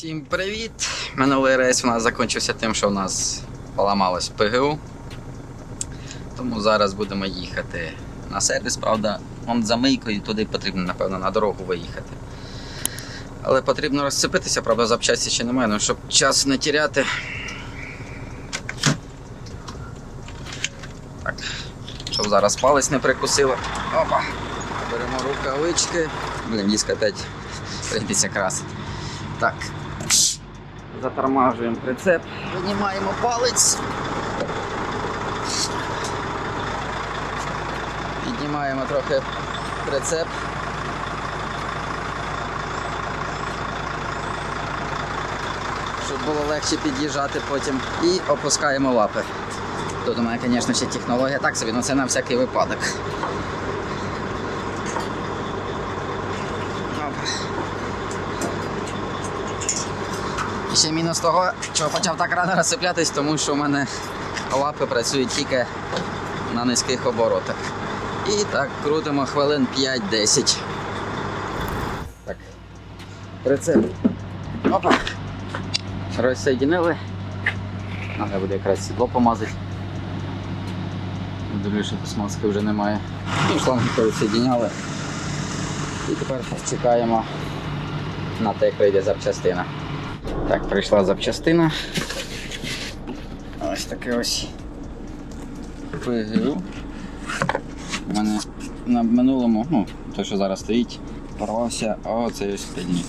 Всім привіт! Минулий рейс у нас закінчився тим, що у нас поламалось ПГУ. Тому зараз будемо їхати на сервіс, правда, он за мийкою туди потрібно, напевно, на дорогу виїхати. Але потрібно розцепитися, правда, запчасті ще немає, ну щоб час не тіряти. Так, щоб зараз палець не прикусило. Опа! Беремо рукавички. Блін, диск опять прийдеться красити. Так. Затормажуємо прицеп. Винімаємо палець. Піднімаємо трохи прицеп. Щоб було легше під'їжджати потім. І опускаємо лапи. Тут у мене, звісно, ще технологія так собі, але це на всякий випадок. Ще мінус того, що почав так рано розсиплятись, тому що в мене лапи працюють тільки на низьких оборотах. І так крутимо хвилин 5-10. Так. Прицеп. Опа. Розсоєдинили. Треба буде якраз сідло помазати. Дивлюсь, що смазки вже немає. І шланги пересоєдиняли. І тепер чекаємо на те, як прийде запчастина. Так, прийшла запчастина. Ось таке ось ПГУ. У мене на минулому, ну, той, що зараз стоїть, порвався оцей ось пильник.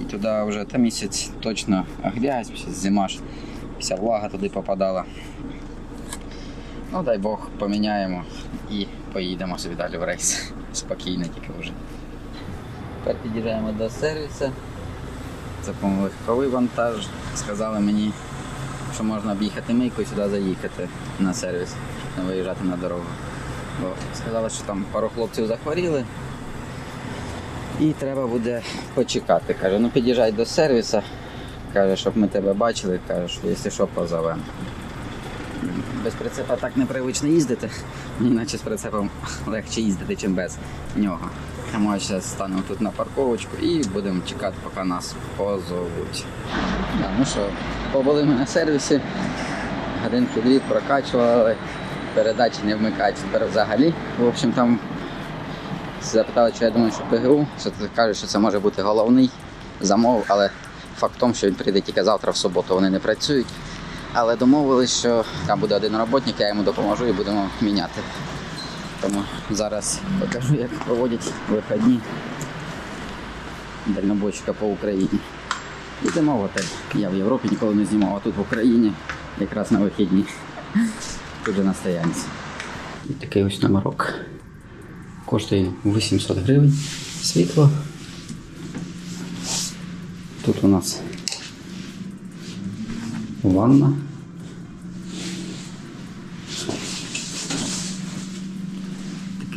І туди вже та місяць точно грязь, зима ж, вся влага туди попадала. Ну, дай Бог, поміняємо і поїдемо собі далі в рейс. Спокійно тільки вже. Тепер під'їжджаємо до сервісу. Це легковий вантаж. Сказали мені, що можна об'їхати мийку і сюди заїхати на сервіс, не виїжджати на дорогу. Бо сказали, що там пару хлопців захворіли. І треба буде почекати. Каже, ну під'їжджай до сервісу. Каже, щоб ми тебе бачили, каже, що якщо що, позовемо. Без прицепа так непривично їздити, іначе з прицепом легше їздити, ніж без нього. Я зараз станемо тут на парковочку і будемо чекати, поки нас позовуть. Да, ну що, побули ми на сервісі, годинки дві прокачували, передачі не вмикають тепер взагалі. В общем, там запитали, що я думаю, що ПГУ, що ти кажеш, що це може бути головний замов, але факт в тому, що він прийде тільки завтра в суботу, вони не працюють. Але домовились, що там буде один роботник, я йому допоможу і будемо міняти. Тому зараз покажу, як проводять вихідні дальнобойщика по Україні. Йдемо в готель. Я в Європі ніколи не знімав, а тут в Україні якраз на вихідні. Тут же на стоянці. Такий ось номерок. Коштує 800 гривень. Світло. Тут у нас ванна.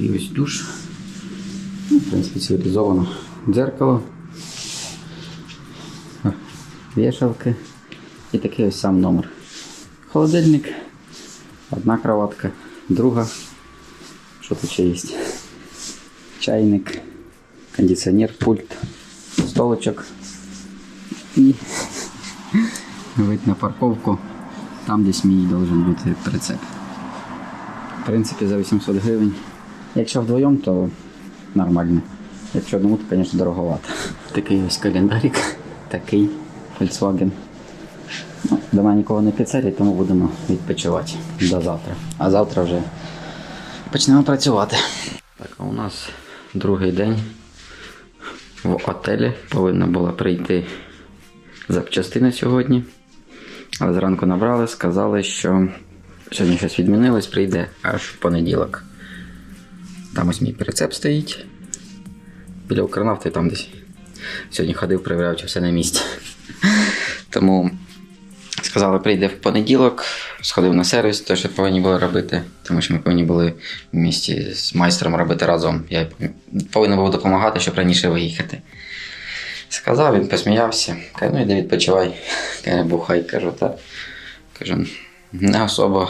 Такий ось душ. Ну, в принципі, цивілізовано. Дзеркало. Вішалки. І такий ось сам номер. Холодильник. Одна кроватка, друга. Що тут ще є? Чайник, кондиціонер, пульт, столочок. І вид на парковку. Там десь мій должен бути прицеп. В принципі, за 800 гривень. Якщо вдвоєм, то нормально. Якщо одному, то, звісно, дороговато. Такий ось календарик, такий Volkswagen. Ну, Дома нікого не піцерять, тому будемо відпочивати до завтра. А завтра вже почнемо працювати. Так, а у нас другий день в отелі. Повинна була прийти запчастина сьогодні. Але зранку набрали, сказали, що сьогодні щось відмінилось, прийде аж в понеділок. Там ось мій прицеп стоїть. Біля Укрнафти там десь. Сьогодні ходив, перевіряв, чи все на місці. Тому сказали, прийде в понеділок, сходив на сервіс, те, що повинні були робити, тому що ми повинні були в місті з майстром робити разом. Я повинен був допомагати, щоб раніше виїхати. Сказав, він посміявся. Каже, ну йди відпочивай. Каже, бухай, кажу, так. Кажу, не особо.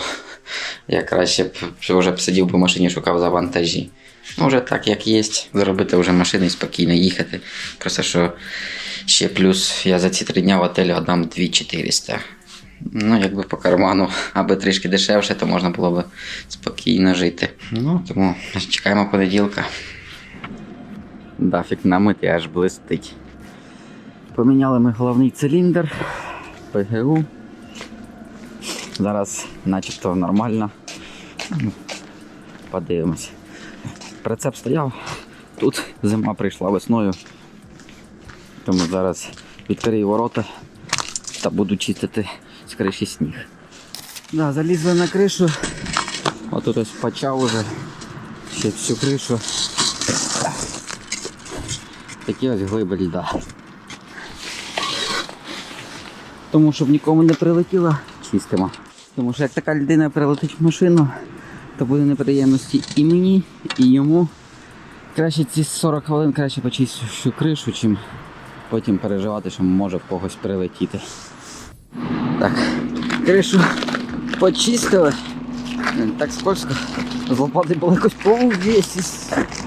Я краще б вже сидів би в машині, шукав за вантажі. Ну, вже так, як є, заробити вже машину і спокійно їхати. Просто що ще плюс я за ці три дня в отелі віддам 2400. Ну, якби по карману, аби трішки дешевше, то можна було б спокійно жити. Ну, тому чекаємо понеділка. Дафік намитий аж блистить. Поміняли ми головний циліндр, ПГУ. Зараз начебто нормально. Подивимось. Прицеп стояв. Тут зима прийшла весною. Тому зараз відкрию ворота та буду чистити з криші сніг. Да, залізли на кришу. Отут ось почав уже ще всю кришу. Такі ось глиби льда. Тому щоб нікому не прилетіло, чистимо. Тому що як така людина прилетить в машину, то буде неприємності і мені, і йому. Краще ці 40 хвилин краще почистити всю кришу, чим потім переживати, що може в когось прилетіти. Так, кришу почистили. Так скользко. З лопати було якось по увесі.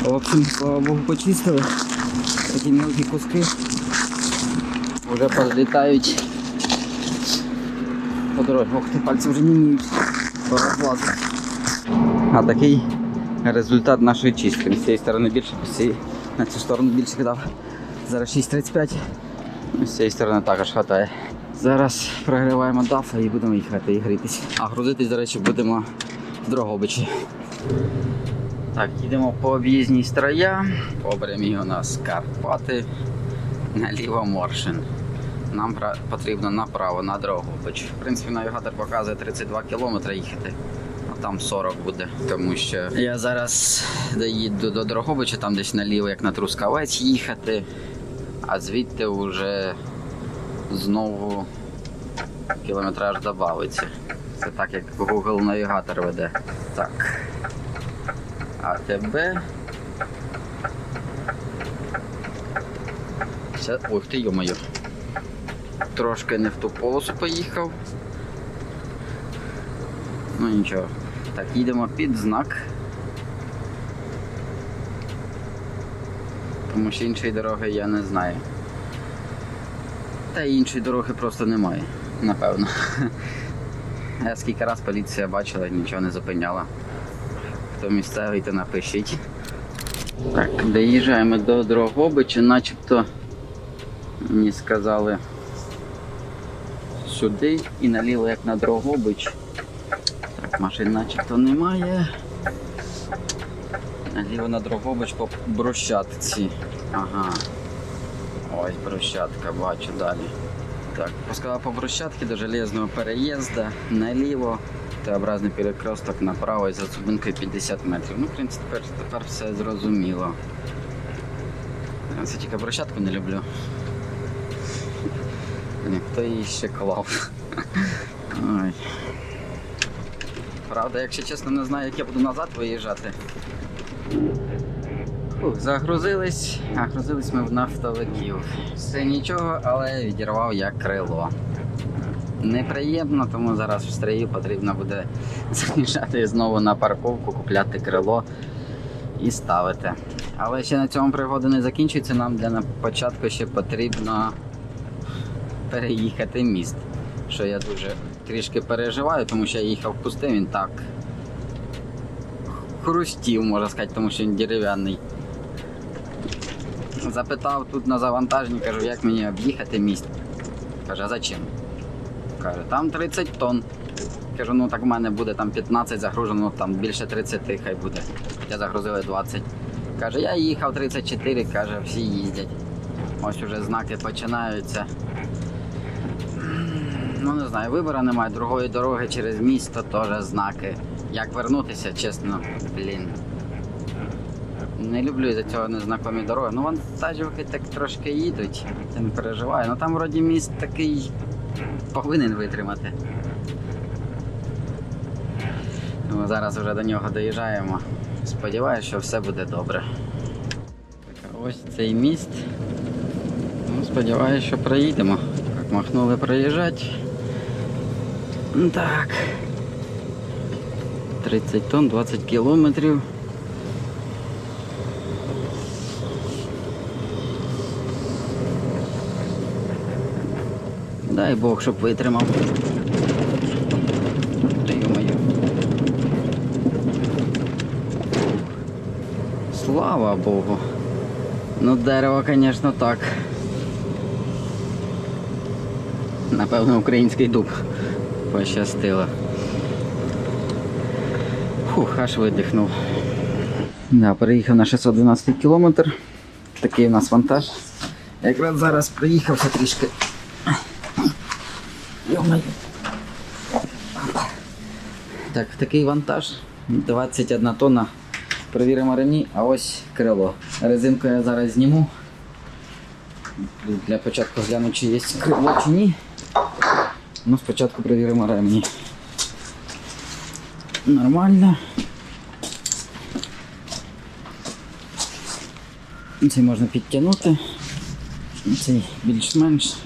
В общем, слава Богу, почистили. Такі мелкі куски вже позлітають по дорозі. Ох, пальці вже не міють. А такий результат нашої чистки. З цієї сторони більше, на цю сторону більше кидав. Зараз 6.35. Ну, З цієї сторони також хватає. Зараз прогріваємо дафа і будемо їхати і грітись. А грузитись, до речі, будемо в Дрогобичі. Так, їдемо по об'їзній строя. По прямій у нас Карпати, наліво Моршин. Нам потрібно направо на Дрогобич. В принципі, навігатор показує 32 кілометри їхати. Там 40 буде, тому що я зараз доїду до Дрогобича, там десь наліво, як на Трускавець їхати, а звідти вже знову кілометраж додається. Це так, як Google навігатор веде. Так. А тебе. Це... Ох ти йо-моє. Трошки не в ту полосу поїхав. Ну нічого. Так, їдемо під знак. Тому що іншої дороги я не знаю. Та іншої дороги просто немає, напевно. Я скільки раз поліція бачила, нічого не зупиняла. Хто місцевий, то напишіть. Так, доїжджаємо до Дрогобича, начебто мені сказали сюди і наліво як на Дрогобич. Так, машин начебто немає. Наліво на Дрогобич по брусчатці. Ага. Ось брусчатка, бачу далі. Так, пускала по брусчатці до железного переїзду наліво, Т-образний перекресток направо і за зупинкою 50 метрів. Ну, в принципі, тепер, тепер все зрозуміло. Це тільки брусчатку не люблю. Ні, Хто її ще клав? Ой. Правда, якщо чесно, не знаю, як я буду назад виїжджати. Фух, загрузились, а грузились ми в нафтовиків. Все нічого, але відірвав я крило. Неприємно, тому зараз в стрію потрібно буде заїжджати знову на парковку, купляти крило і ставити. Але ще на цьому пригода не закінчується. Нам для початку ще потрібно переїхати міст. Що я дуже трішки переживаю, тому що я їхав пустим, він так хрустів, можна сказати, тому що він дерев'яний. Запитав тут на завантаженні, кажу, як мені об'їхати міст. Каже, а зачем? Каже, там 30 тонн. Кажу, ну так в мене буде там 15 загружено, ну, там більше 30 хай буде. Хоча загрузили 20. Каже, я їхав 34, каже, всі їздять. Ось уже знаки починаються. Ну не знаю, вибору немає, другої дороги через місто теж знаки. Як вернутися, чесно, блін. Не люблю за цього незнакомі дороги. Ну вантажівки так трошки їдуть, я не переживаю. Ну там вроді міст такий повинен витримати. Тому зараз вже до нього доїжджаємо. Сподіваюся, що все буде добре. Так, ось цей міст. Ну, сподіваюся, що проїдемо. Так, махнули проїжджати. Так. 30 тонн, 20 кілометрів. Дай Бог, щоб витримав. Слава Богу. Ну дерево, звісно, так. Напевно, український дуб. Пощастило. Фух, аж видихнув. Да, переїхав на 612 кілометр. Такий у нас вантаж. Якраз зараз приїхався трішки. Так, такий вантаж. 21 тонна. Перевіримо ремні, а ось крило. Резинку я зараз зніму. Для початку гляну, чи є крило чи ні. Ну, спочатку перевіримо ремні. Нормально. Цей можна підтягнути. Цей більш-менш.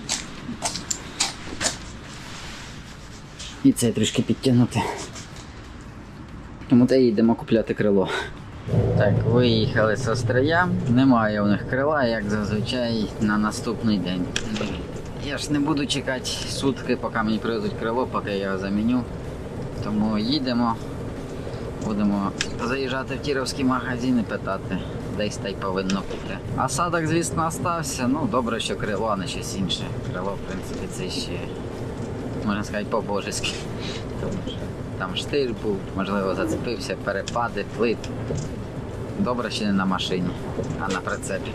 І цей трішки підтягнути. Тому та йдемо купляти крило. Так, виїхали з острия. Немає у них крила, як зазвичай на наступний день. Я ж не буду чекати сутки, поки мені привезуть крило, поки я його заміню. Тому їдемо. Будемо заїжджати в тіровські магазини питати, десь та й повинно бути. Осадок, звісно, остався. Ну, добре, що крило, а не щось інше. Крило, в принципі, це ще, можна сказати, по-божески. Тому що там штиль був, можливо, зацепився, перепади, плит. Добре, що не на машині, а на прицепі.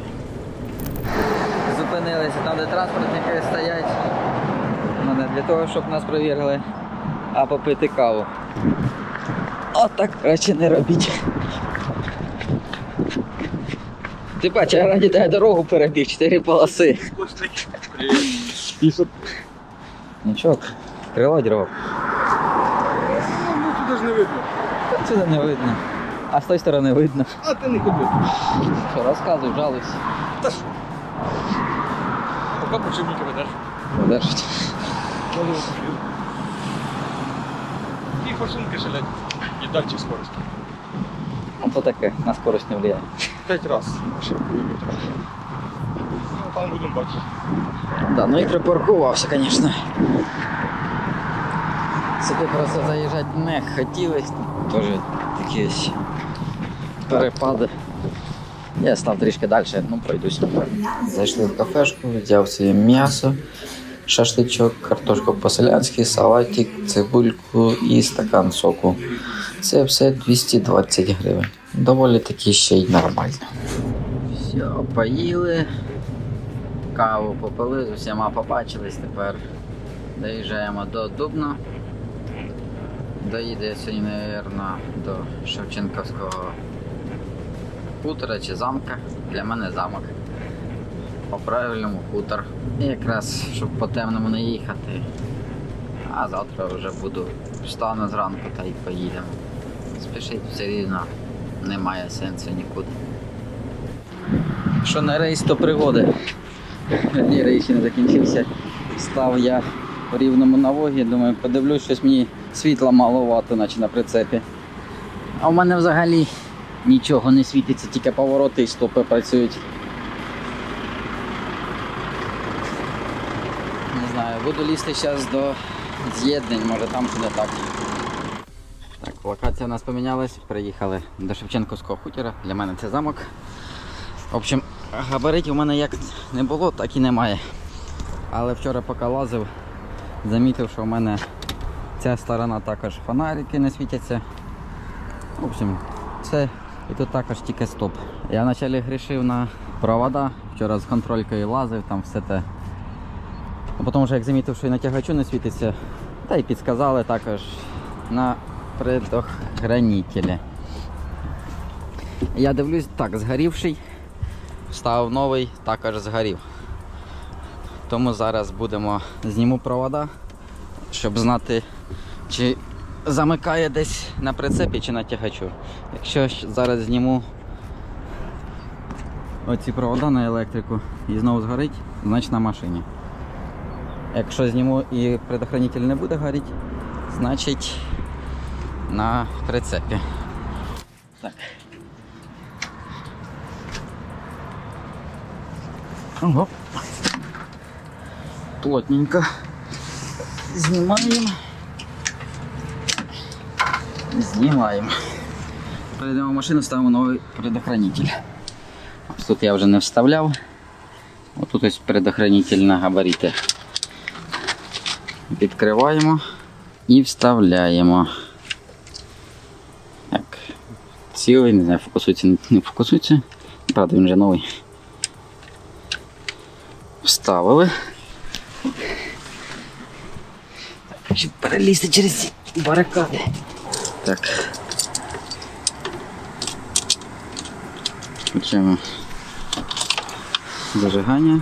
Зупинилися там, де транспортники стоять. Не для того, щоб нас перевірили, а попити каву. Отак краще не робіть. Ти бачиш, я раді тебе дорогу перебіг, чотири полоси. Нічого, крило дірвав. Ну, туди ж не видно. Сюди не видно. А з тої сторони видно. А ти не ходи. Що, розказуй, жалуйся. Та що? Поки почивника ведеш. Подержить. І форсунки шалять. І датчик скорості. Ну то таке, на скорость не впливає. П'ять раз. Ну, там будемо бачити. Да, ну і припаркувався, звісно. Сюди просто заїжджати не хотілося. Теж такі ось перепади. Я став трішки далі, ну пройдусь. Зайшли в кафешку, взяв собі м'ясо, шашличок, картошку по-селянськи, салатик, цибульку і стакан соку. Це все 220 гривень. Доволі таки ще й нормально. Все, поїли, каву попили, з усіма побачились тепер. Доїжджаємо до Дубна. Доїде сьогодні, мабуть, до Шевченківського хутора чи замка. Для мене замок. По правильному хутор. Якраз, щоб по темному не їхати. А завтра вже буду встану зранку та й поїдемо. Спішити все рівно немає сенсу нікуди. Що на рейс, то пригоди. Ні, рейс не закінчився. Став я в рівному на вогі, думаю, подивлюсь, щось мені світла маловато, наче на прицепі. А в мене взагалі нічого не світиться, тільки повороти і стопи працюють. Не знаю, буду лізти зараз до з'єднань, може там буде так. Так, локація у нас помінялась, приїхали до Шевченківського хутора. Для мене це замок. В общем, габаритів у мене як не було, так і немає. Але вчора поки лазив, замітив, що у мене ця сторона також фонарики не світяться. В общем, все. І тут також тільки стоп. Я вначалі грішив на провода, вчора з контролькою лазив, там все те. А потім вже як замітив, що і на тягачу не світиться, та й підсказали також на предохранителі. Я дивлюсь, так, згорівший, вставив новий, також згорів. Тому зараз будемо зніму провода, щоб знати, чи замикає десь на прицепі чи на тягачу. Якщо зараз зніму оці провода на електрику і знову згорить, значить на машині. Якщо зніму і предохранитель не буде горіти, значить на прицепі. Так. Ого. Плотненько. Знімаємо. Знімаємо. Перейдемо в машину, ставимо новий предохранитель. Тут я вже не вставляв. Ось тут ось предохранитель на габарити. Відкриваємо і вставляємо. Так. Цілий, не знаю, фокусується, не фокусується. Правда, він вже новий. Вставили. Щоб перелізти через ці барикади. Так. Включаємо зажигання.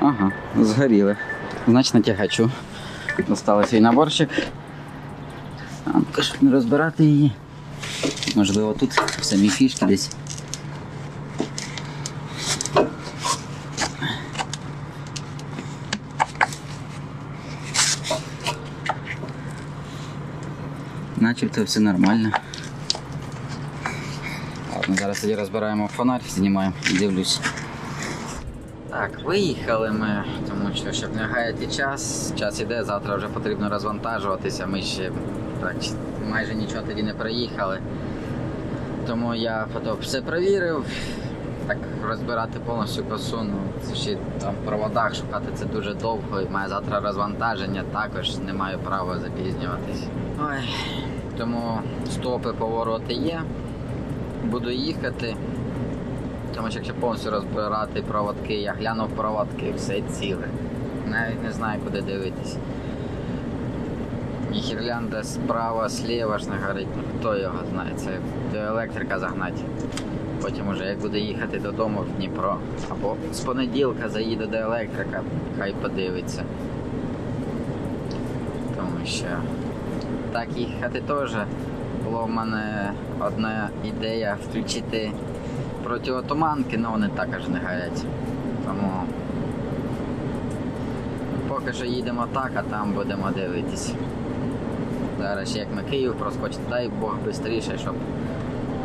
Ага, згоріли. Значить на тягачу. Достали свій наборчик. Ну-ка, не розбирати її. Можливо, тут самі фішки десь. Начебто все нормально. Ладно, зараз тоді розбираємо фонарь, знімаємо, дивлюсь. Так, виїхали ми, тому що щоб не гаяти час, час іде, завтра вже потрібно розвантажуватися. Ми ще так, майже нічого тоді не проїхали. Тому я потім все провірив. Так розбирати повністю косу, ну ще там в проводах шукати це дуже довго. І має завтра розвантаження, також не маю права запізнюватись. Ой, тому стопи, повороти є. Буду їхати. Тому що якщо повністю розбирати проводки, я глянув проводки, все ціле. Навіть не знаю, куди дивитись. І гірлянда справа, сліва ж не горить. Ну хто його знає, це до електрика загнати. Потім уже як буде їхати додому в Дніпро. Або з понеділка заїду до електрика, хай подивиться. Тому що так їхати теж. Була в мене одна ідея включити протиотуманки, але вони також не горять. Тому поки що їдемо так, а там будемо дивитись. Зараз як ми Київ проскочити, дай Бог швидше, щоб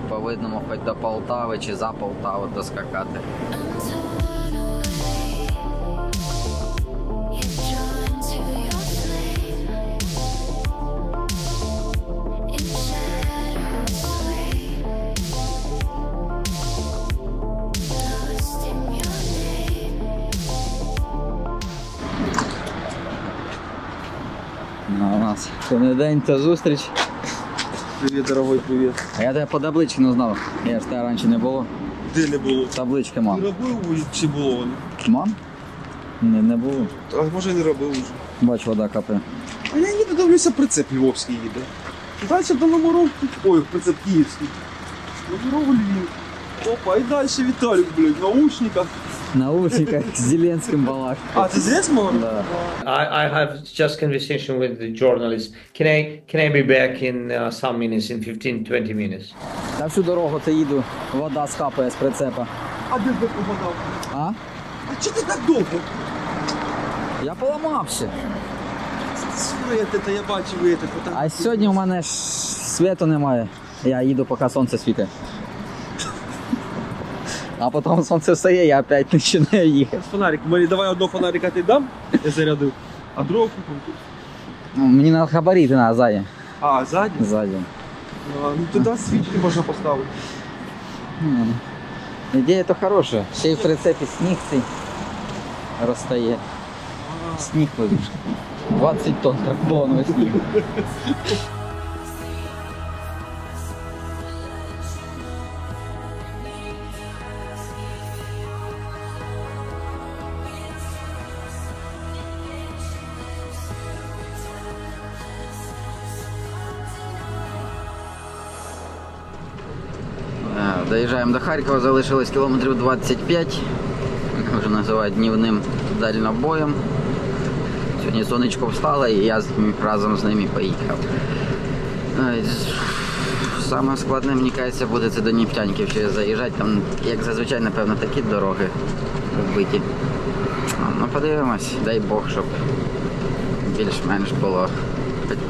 по видному хоч до Полтави чи за Полтаву доскакати. День та зустріч. Привіт, дорогой, привіт. А я тебе по табличці не знав. Я ж тебе раніше не було. Де не було? Таблички Ти мав. робив чи було воно? Мам? Не, не було. А може не робив уже. Бач, вода капає. А я їду, дивлюся, прицеп львовський їде. Далі до номеров, ой, прицеп київський. Номеров Львів. Опа, і далі Віталік, блядь, в наушниках. Наушниках з Зеленським балак. А, здесь мов? Да. I, I have just conversation with the journalist. Can I can I be back in uh, some minutes, in 15, 20 minutes? Та всю дорогу ти їду, вода скапає з прицепа. А де ти попадав? А? А чи ти так довго? Я поламався. Свете, та я бачив, ви це. А сьогодні у мене ж світу немає. Я їду, поки сонце світить. А потім сонце встає, я опять починаю їхати. Фонарик, мені давай одного фонарика ти дам, я зарядив, а другого купив. Ну, Мені на габарити треба ззаді. А, ззаді? Ззаді. А, ну туди свічки можна поставити. М. Ідея то хороша. Ще й в прицепі сніг цей розстає. Сніг лежиш. 20 тонн карбоновий сніг. Доїжджаємо до Харкова, залишилось кілометрів 25. Вже називають днівним дальнобоєм. Сьогодні сонечко встало і я разом з ними поїхав. Е, Саме складне, мені кажеться, буде це до Нефтяньків ще заїжджати. Там, як зазвичай, напевно, такі дороги вбиті. Ну, подивимось, дай Бог, щоб більш-менш було.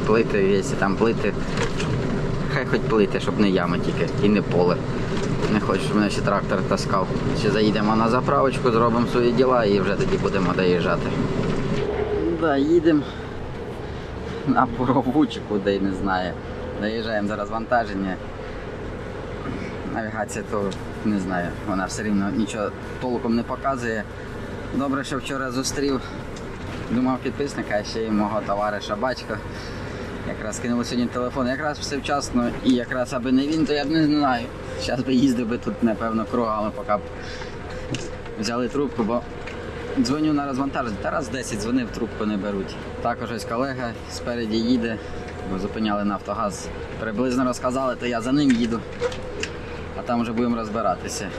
Плити, якщо там плити, хай хоч плити, щоб не яма тільки і не поле. Не хочу, щоб мене ще трактор таскав. Ще заїдемо на заправочку, зробимо свої діла і вже тоді будемо доїжджати. Да, їдемо на Борову чи куди, не знаю. Доїжджаємо до розвантаження. Навігація то не знаю, вона все рівно нічого толком не показує. Добре, що вчора зустрів. Думав підписника, а ще й мого товариша батька. Якраз кинули сьогодні телефон, якраз все вчасно, і якраз аби не він, то я б не знаю. Зараз би їздив би тут, напевно, кругами, поки б взяли трубку, бо дзвоню на розвантаження. Та раз 10 дзвонив, трубку не беруть. Також ось колега спереді їде, бо зупиняли Нафтогаз. Приблизно розказали, то я за ним їду. А там вже будемо розбиратися.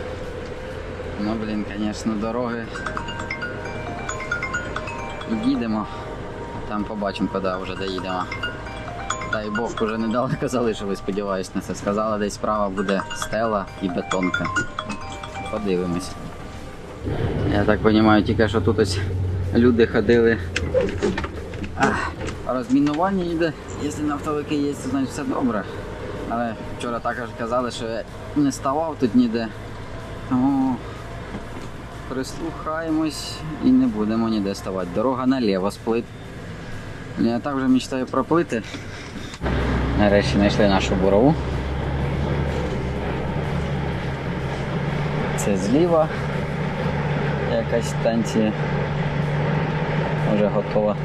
Ну, блін, звісно, дороги. Їдемо, там побачимо, куди вже доїдемо. Дай Бог, вже недалеко залишилось, сподіваюсь на це. Сказали, десь справа буде стела і бетонка. Подивимось. Я так розумію, тільки що тут ось люди ходили. Ах, розмінування йде. Якщо нафтовики є, то значить все добре. Але вчора також казали, що я не ставав тут ніде. Тому прислухаємось і не будемо ніде ставати. Дорога наліво сплит. Я так вже мечтаю проплити. Нарешті знайшли нашу бурову. Це зліва якась станція вже готова.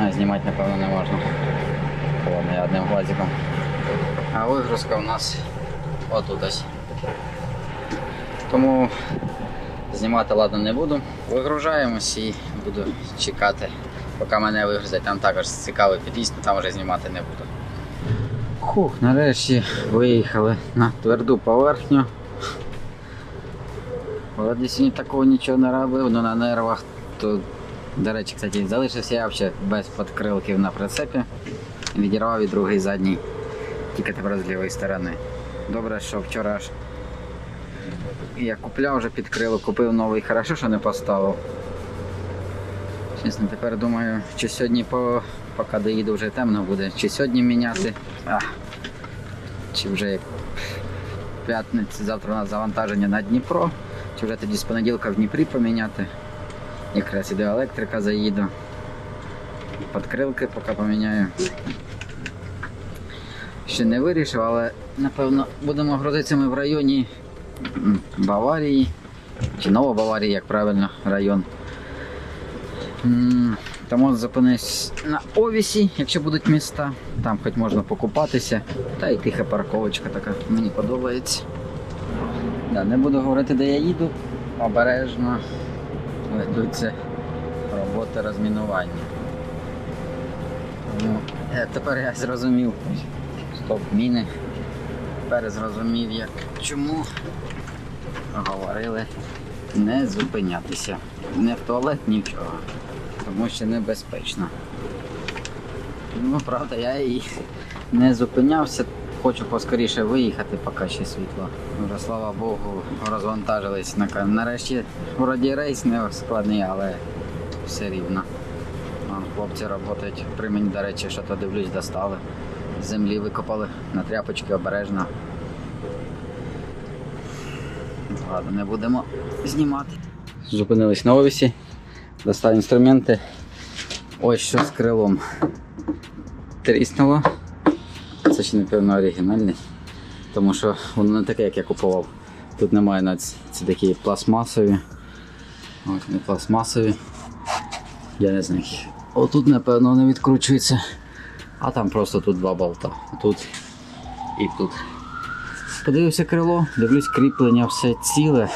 А, знімати напевно не можна. Ладно, я одним глазиком. А вигрузка у нас отут ось. Тому знімати ладно не буду. Вигружаємось і буду чекати, поки мене вигрузять. Там також цікавий під'їзд, але там вже знімати не буду. Хух, нарешті виїхали на тверду поверхню. Сьогодні такого нічого не робив, але на нервах то, до речі, кстати, залишився я взагалі без подкрилків на прицепі. Відірвав і другий задній, тільки тепер з лівої сторони. Добре, що вчора ж я купляв вже підкрило, купив новий, хорошо, що не поставив. Чесно, тепер думаю, чи сьогодні, по, поки доїду вже темно буде, чи сьогодні міняти, а, чи вже як п'ятницю, завтра у нас завантаження на Дніпро, чи вже тоді з понеділка в Дніпрі поміняти. Якраз іде електрика, заїду. Подкрилки поки поміняю. Ще не вирішив, але напевно будемо грузитися ми в районі Баварії. Чи Новобаварії, як правильно, район. Тому зупинюсь на Овісі, якщо будуть міста. Там хоч можна покупатися. Та й тиха парковочка така, мені подобається. Да, не буду говорити, де я їду. Обережно ведуться роботи розмінування. Тому е, тепер я зрозумів. Стоп, міни. Тепер зрозумів, як чому говорили не зупинятися. Не в туалет, нічого. Тому що небезпечно. Ну, правда, я і не зупинявся. Хочу поскоріше виїхати, поки ще світло. Вже слава Богу, розвантажились. на- Нарешті вроді рейс не складний, але все рівно. Хлопці працюють при мені, до речі, що то дивлюсь, достали. Землі викопали на тряпочки обережно. Ладно, не будемо знімати. Зупинились на овісі, достав інструменти. Ось що з крилом. Тріснуло. Це ще, напевно, оригінальний. Тому що воно не таке, як я купував. Тут немає навіть ці такі пластмасові. Ось не пластмасові. Я не знаю. Отут, напевно, вони відкручуються. А там просто тут два болта. Тут і тут. Подивився крило, дивлюсь, кріплення все ціле.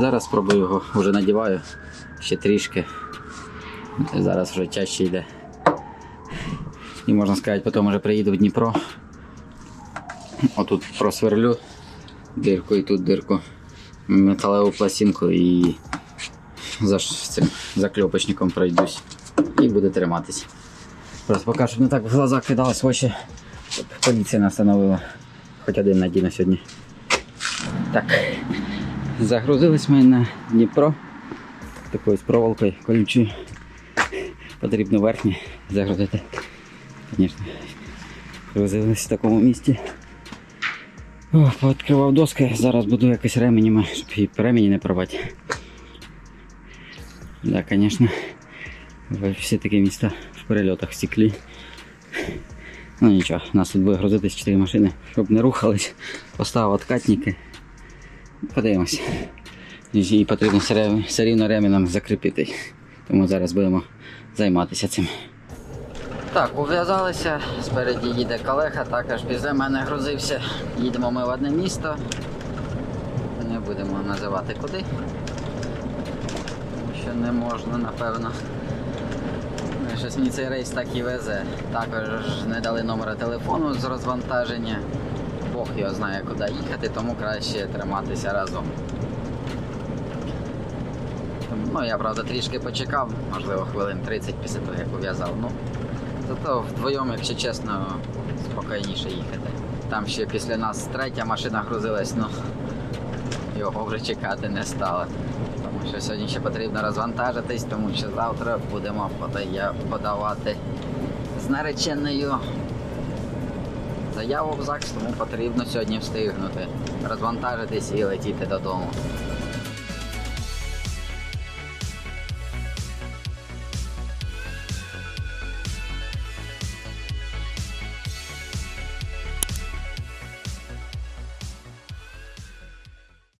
Зараз спробую його, вже надіваю ще трішки. Зараз вже чаще йде. І можна сказати, потім вже приїду в Дніпро. Отут просверлю дирку і тут дирку. Металеву пластинку і за цим закльопочником пройдусь. І буде триматись. Просто поки щоб не так в глаза кидалось очі. Поліція не встановила. Хоч один надій сьогодні. Так. Загрузились ми на Дніпро. Такою з проволокою колючою. Потрібно верхнє загрузити. Звісно. Грузились в такому місці. О, пооткривав доски, зараз буду якось ременями, щоб і ремені не порвати. Да, звісно. Всі такі міста в перельотах стеклі. Ну нічого, нас тут буде грузитись 4 машини, щоб не рухались. Поставив откатники. Подивимось. І потрібно все рівно ременем закріпити. Тому зараз будемо займатися цим. Так, ув'язалися, спереді їде колега, також після мене грузився. Їдемо ми в одне місто. Не будемо називати куди. Що не можна, напевно. Щось мені цей рейс так і везе. Також не дали номера телефону з розвантаження. Бог його знає, куди їхати, тому краще триматися разом. Ну, я правда трішки почекав, можливо, хвилин 30 після того, як ув'язав. Ну, зато вдвоєм, якщо чесно, спокійніше їхати. Там ще після нас третя машина грузилась, ну його вже чекати не стало. Тому що сьогодні ще потрібно розвантажитись, тому що завтра будемо подавати з нареченою заяву в ЗАГС, тому потрібно сьогодні встигнути розвантажитись і летіти додому.